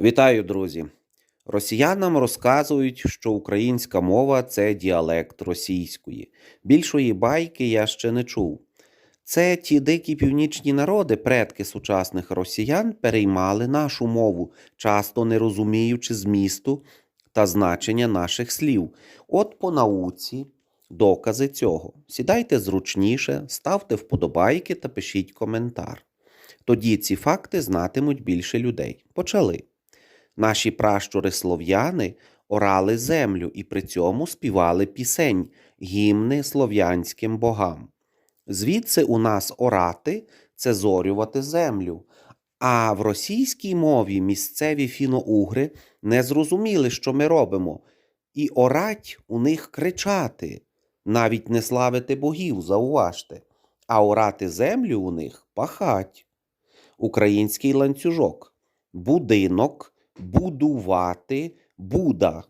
Вітаю, друзі! Росіянам розказують, що українська мова це діалект російської. Більшої байки я ще не чув. Це ті дикі північні народи, предки сучасних росіян, переймали нашу мову, часто не розуміючи змісту та значення наших слів. От по науці докази цього. Сідайте зручніше, ставте вподобайки та пишіть коментар. Тоді ці факти знатимуть більше людей. Почали. Наші пращури слов'яни орали землю і при цьому співали пісень, гімни слов'янським богам. Звідси у нас орати це зорювати землю. А в російській мові місцеві фіно-угри не зрозуміли, що ми робимо, і орать у них кричати, навіть не славити богів, зауважте, а орати землю у них пахать. Український ланцюжок будинок, будувати, буда.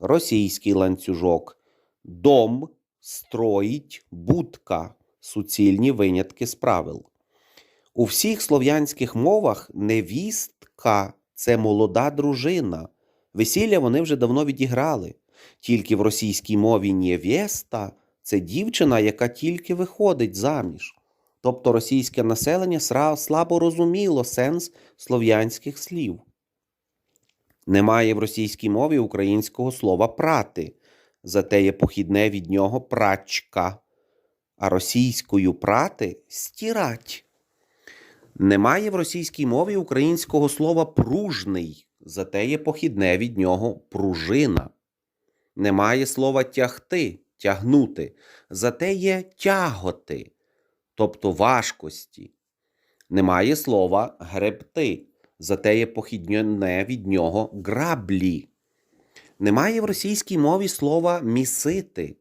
Російський ланцюжок дом, строїть, будка. Суцільні винятки з правил. У всіх слов'янських мовах невістка це молода дружина. Весілля вони вже давно відіграли. Тільки в російській мові невеста – це дівчина, яка тільки виходить заміж. Тобто російське населення слабо розуміло сенс слов'янських слів. Немає в російській мові українського слова прати, зате є похідне від нього прачка, а російською прати стірать. Немає в російській мові українського слова пружний, зате є похідне від нього пружина. Немає слова тягти, тягнути, зате є тяготи, тобто важкості. Немає слова гребти, зате є похідне від нього граблі. Немає в російській мові слова місити,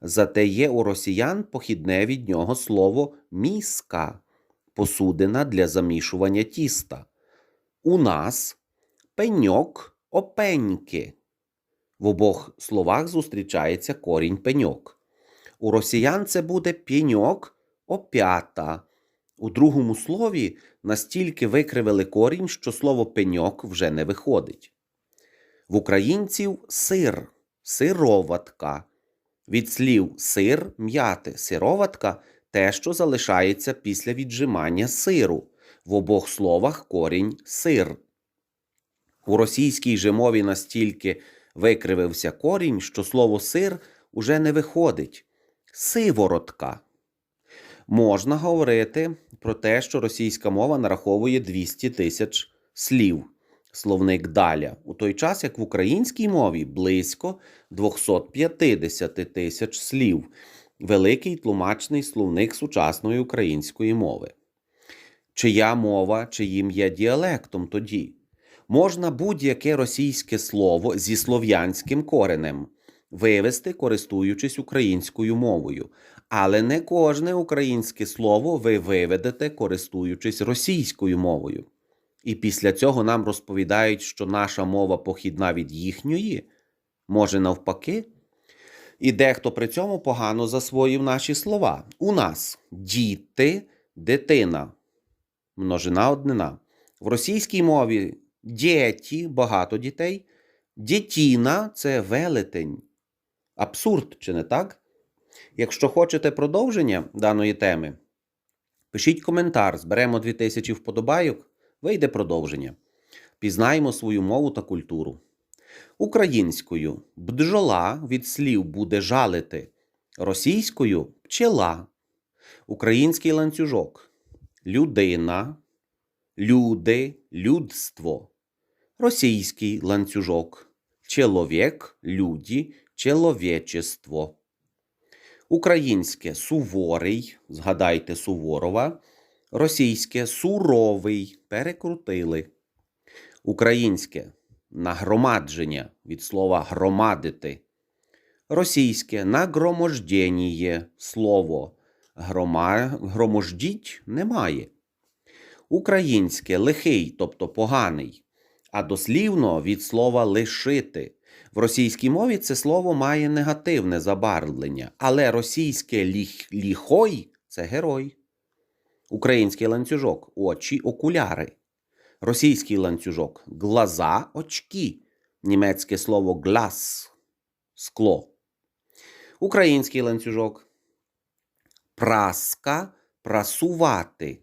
зате є у росіян похідне від нього слово міска, посудина для замішування тіста. У нас пеньок опеньки. В обох словах зустрічається корінь пеньок. У росіян це буде пеньок опята. У другому слові настільки викривили корінь, що слово пеньок вже не виходить. В українців сир, сироватка. Від слів сир м'яти, сироватка те, що залишається після віджимання сиру. В обох словах корінь сир. У російській же мові настільки викривився корінь, що слово сир уже не виходить. Сиворотка. Можна говорити про те, що російська мова нараховує 200 тисяч слів. Словник Даля, у той час як в українській мові близько 250 тисяч слів. Великий тлумачний словник сучасної української мови. Чия мова, чиїм є діалектом тоді? Можна будь-яке російське слово зі слов'янським коренем вивести, користуючись українською мовою, але не кожне українське слово ви виведете, користуючись російською мовою. І після цього нам розповідають, що наша мова похідна від їхньої, може навпаки. І дехто при цьому погано засвоїв наші слова. У нас діти, дитина, множина однина. В російській мові діті багато дітей, дітіна це велетень. Абсурд, чи не так? Якщо хочете продовження даної теми, пишіть коментар, зберемо 2000 вподобайок, вийде продовження. Пізнаємо свою мову та культуру. Українською бджола від слів буде жалити, російською пчела, український ланцюжок, людина, люди, людство, російський ланцюжок, чоловік, люди, чоловічество. Українське суворий, згадайте Суворова, російське суровий, перекрутили. Українське нагромадження від слова громадити. Російське нагромождєніє слово грома... громождіть немає. Українське лихий, тобто поганий, а дослівно від слова лишити. В російській мові це слово має негативне забарвлення, але російське ліх... ліхой це герой. Український ланцюжок, очі, окуляри. Російський ланцюжок глаза, очки. Німецьке слово глас скло. Український ланцюжок праска прасувати.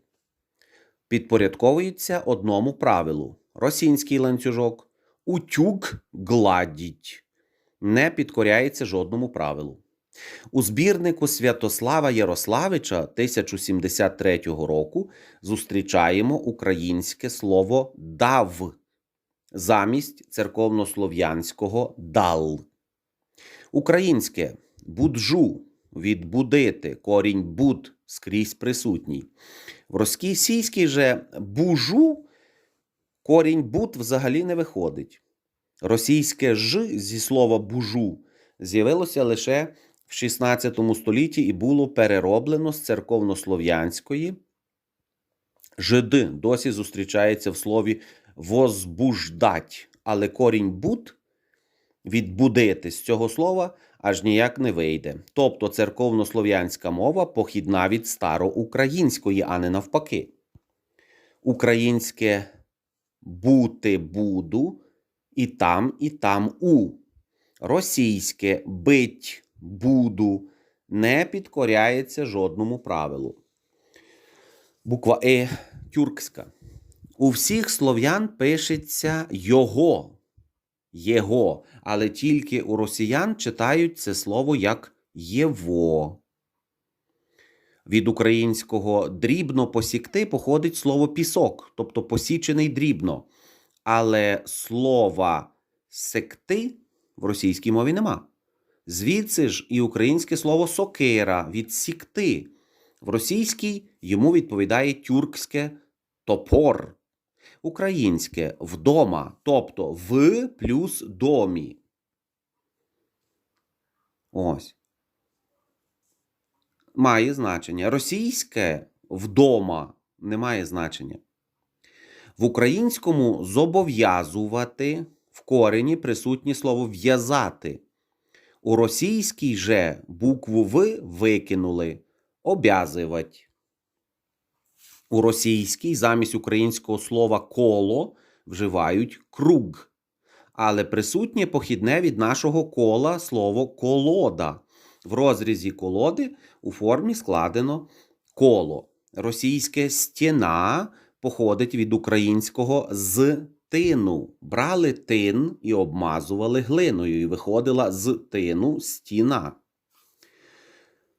Підпорядковується одному правилу. Російський ланцюжок утюг гладіть. Не підкоряється жодному правилу. У збірнику Святослава Ярославича 1073 року зустрічаємо українське слово дав замість церковнослов'янського дал. Українське буджу відбудити, корінь буд скрізь присутній. В російській же бужу корінь буд взагалі не виходить. Російське ж зі слова бужу з'явилося лише в 16 столітті і було перероблено з церковнослов'янської. Жиди досі зустрічається в слові возбуждать, але корінь буд відбудити з цього слова аж ніяк не вийде. Тобто церковнослов'янська мова похідна від староукраїнської, а не навпаки. Українське бути буду і там, і там у. Російське бить буду не підкоряється жодному правилу. Буква Е тюркська. У всіх слов'ян пишеться його, єго, але тільки у росіян читають це слово як єво. Від українського дрібно посікти походить слово пісок, тобто посічений дрібно. Але слова секти в російській мові нема. Звідси ж і українське слово сокира відсікти. В російській йому відповідає тюркське топор. Українське вдома, тобто в плюс домі. Ось. Має значення. Російське вдома не має значення. В українському зобов'язувати в корені присутнє слово в'язати. У російській же букву В викинули обязивать. У російській замість українського слова коло вживають круг. Але присутнє похідне від нашого кола слово колода. В розрізі колоди у формі складено коло. Російське стіна походить від українського з тину. Брали тин і обмазували глиною, і виходила з тину стіна.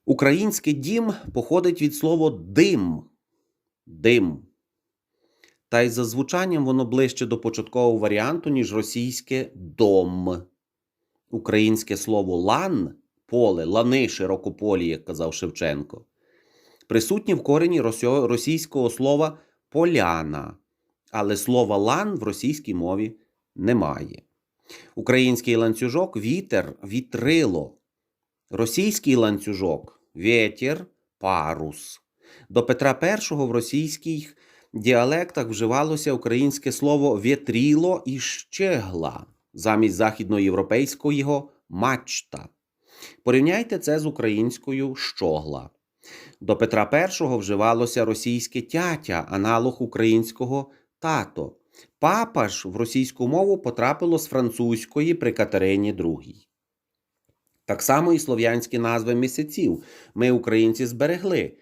Українське дім походить від слова дим. Дим. Та й за звучанням воно ближче до початкового варіанту, ніж російське дом. Українське слово лан поле, лани широкополі, як казав Шевченко. Присутнє в корені російського слова поляна, але слова лан в російській мові немає. Український ланцюжок вітер, вітрило. Російський ланцюжок вєтір, парус. До Петра І в російських діалектах вживалося українське слово вєтріло і щегла замість західноєвропейського мачта. Порівняйте це з українською щогла. До Петра І вживалося російське тятя, аналог українського тато. Папа ж в російську мову потрапило з французької при Катерині II. Так само і слов'янські назви місяців ми, українці, зберегли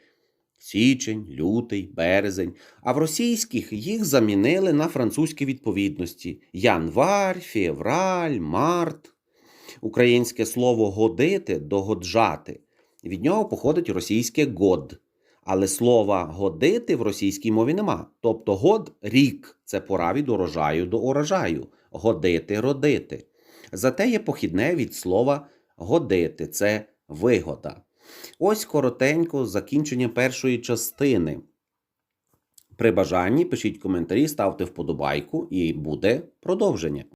січень, лютий, березень, а в російських їх замінили на французькі відповідності январь, февраль, март. Українське слово годити догоджати. Від нього походить російське год. Але слова годити в російській мові нема. Тобто год рік це пора від урожаю до урожаю, годити родити. Зате є похідне від слова годити це вигода. Ось коротенько закінчення першої частини. При бажанні пишіть коментарі, ставте вподобайку і буде продовження.